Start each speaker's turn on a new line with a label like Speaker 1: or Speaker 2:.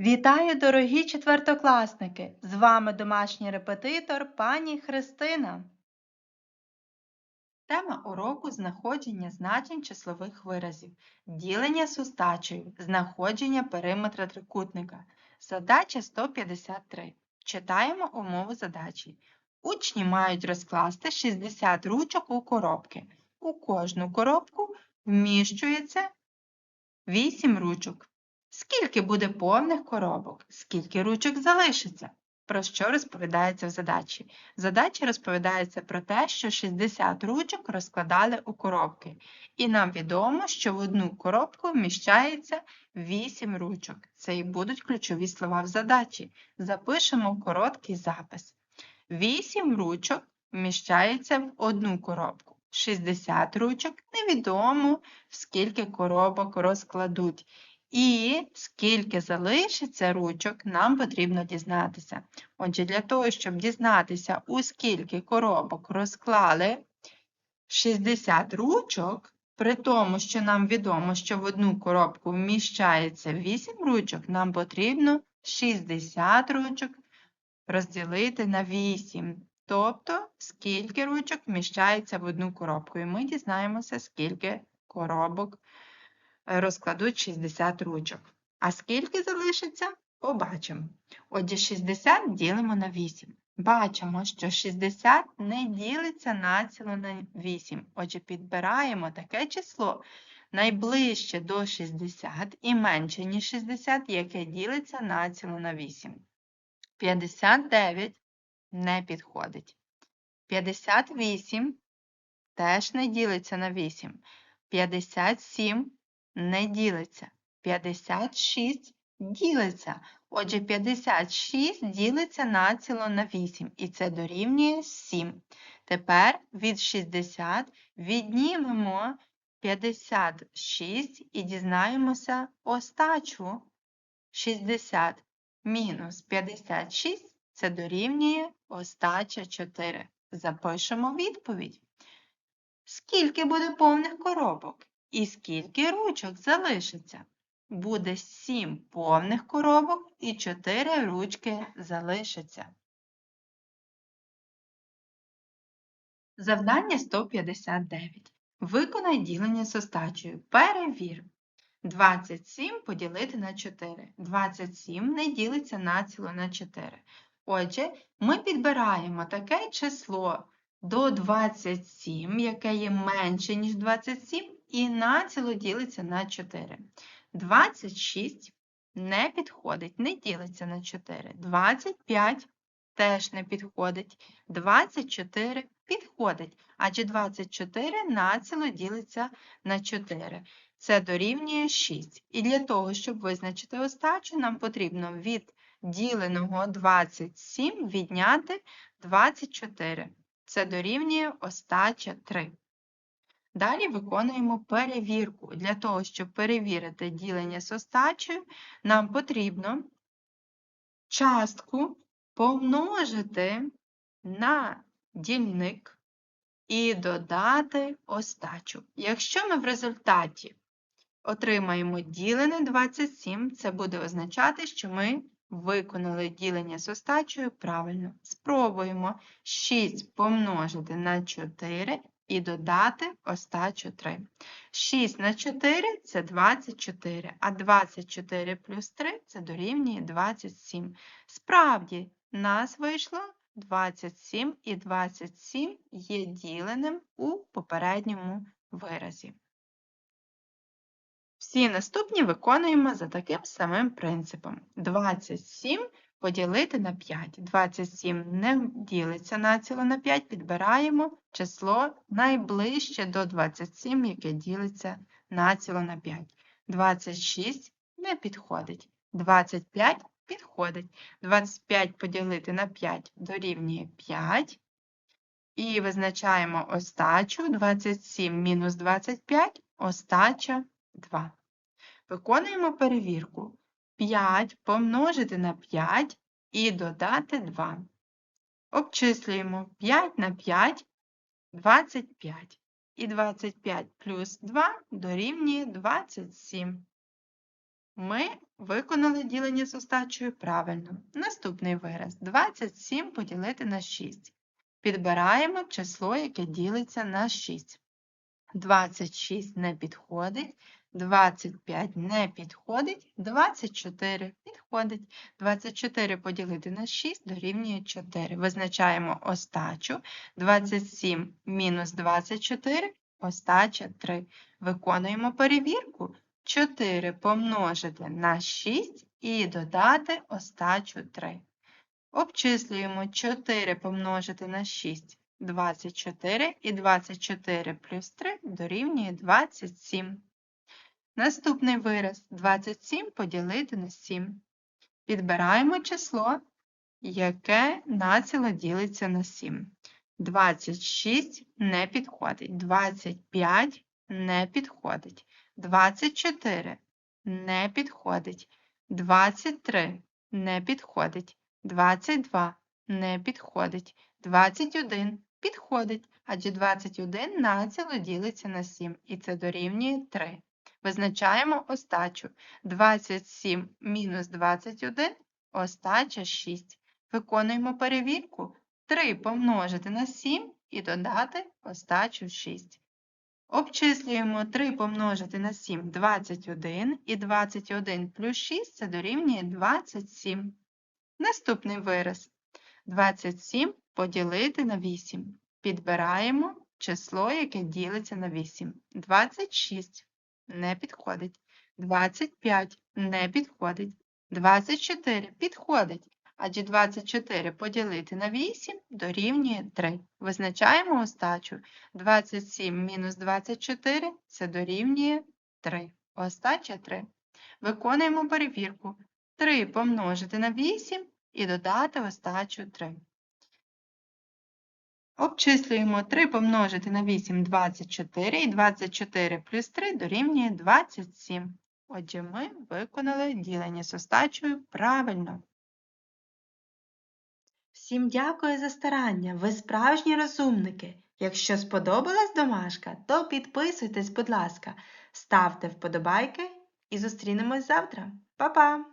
Speaker 1: Вітаю, дорогі четвертокласники! З вами домашній репетитор пані Христина. Тема уроку знаходження значень числових виразів, ділення сустачею, знаходження периметра трикутника. Задача 153. Читаємо умову задачі. Учні мають розкласти 60 ручок у коробки. У кожну коробку вміщується 8 ручок. Скільки буде повних коробок? Скільки ручок залишиться? Про що розповідається в задачі? В задачі розповідається про те, що 60 ручок розкладали у коробки. І нам відомо, що в одну коробку вміщається 8 ручок. Це і будуть ключові слова в задачі. Запишемо короткий запис. 8 ручок вміщається в одну коробку. 60 ручок невідомо, в скільки коробок розкладуть. І скільки залишиться ручок, нам потрібно дізнатися. Отже, для того, щоб дізнатися, у скільки коробок розклали 60 ручок, при тому, що нам відомо, що в одну коробку вміщається 8 ручок, нам потрібно 60 ручок розділити на 8. Тобто, скільки ручок вміщається в одну коробку. І ми дізнаємося, скільки коробок розкладуть 60 ручок. А скільки залишиться? Побачимо. Отже, 60 ділимо на 8. Бачимо, що 60 не ділиться націло на 8. Отже, підбираємо таке число найближче до 60 і менше, ніж 60, яке ділиться націло на 8. 59 не підходить. 58 теж не ділиться на 8. 57 не ділиться. 56 ділиться. Отже, 56 ділиться націло на 8, і це дорівнює 7. Тепер від 60 віднімемо 56 і дізнаємося остачу. 60 мінус 56 це дорівнює остача 4. Запишемо відповідь. Скільки буде повних коробок? І скільки ручок залишиться? Буде 7 повних коробок і 4 ручки залишиться. Завдання 159. Виконай ділення з остачею. Перевір. 27 поділити на 4. 27 не ділиться націло на 4. Отже, ми підбираємо таке число до 27, яке є менше, ніж 27, і націло ділиться на 4. 26 не підходить, не ділиться на 4. 25 теж не підходить. 24 підходить, адже 24 націло ділиться на 4. Це дорівнює 6. І для того, щоб визначити остачу, нам потрібно від діленого 27 відняти 24. Це дорівнює остача 3. Далі виконуємо перевірку. Для того, щоб перевірити ділення з остачею, нам потрібно частку помножити на дільник і додати остачу. Якщо ми в результаті отримаємо ділене 27, це буде означати, що ми виконали ділення з остачею правильно. Спробуємо 6 помножити на 4 і додати остачу 3. 6 на 4 це 24, а 24 плюс 3 це дорівнює 27. Справді, нас вийшло 27 і 27 є діленим у попередньому виразі. Всі наступні виконуємо за таким самим принципом. 27 поділити на 5. 27 не ділиться націло на 5, підбираємо число найближче до 27, яке ділиться націло на 5. 26 не підходить. 25 підходить. 25 поділити на 5 дорівнює 5. І визначаємо остачу 27 мінус 25, остача 2. Виконуємо перевірку. 5 помножити на 5 і додати 2. Обчислюємо 5 на 5 25. І 25 плюс 2 дорівнює 27. Ми виконали ділення з остачею правильно. Наступний вираз 27 поділити на 6. Підбираємо число, яке ділиться на 6. 26 не підходить, 25 не підходить, 24 підходить. 24 поділити на 6 дорівнює 4. Визначаємо остачу. 27 мінус 24, остача 3. Виконуємо перевірку. 4 помножити на 6 і додати остачу 3. Обчислюємо 4 помножити на 6 24 і 24 плюс 3 дорівнює 27. Наступний вираз 27 поділити на 7. Підбираємо число, яке націло ділиться на 7. 26 не підходить, 25 не підходить, 24 не підходить, 23 не підходить, 22 не підходить, 21 підходить, адже 21 націло ділиться на 7, і це дорівнює 3. Визначаємо остачу. 27 мінус 21, остача 6. Виконуємо перевірку. 3 помножити на 7 і додати остачу 6. Обчислюємо 3 помножити на 7 21 і 21 плюс 6 це дорівнює 27. Наступний вираз 27 поділити на 8. Підбираємо число, яке ділиться на 8. 26 не підходить. 25 не підходить. 24 підходить. Адже 24 поділити на 8 дорівнює 3. Визначаємо остачу. 27 мінус 24 це дорівнює 3. Остача 3. Виконуємо перевірку. 3 помножити на 8 і додати остачу 3. Обчислюємо 3 помножити на 8 24 і 24 плюс 3 дорівнює 27. Отже, ми виконали ділення з остачею правильно. Всім дякую за старання, ви справжні розумники. Якщо сподобалась домашка, то підписуйтесь, будь ласка, ставте вподобайки і зустрінемось завтра. Па-па!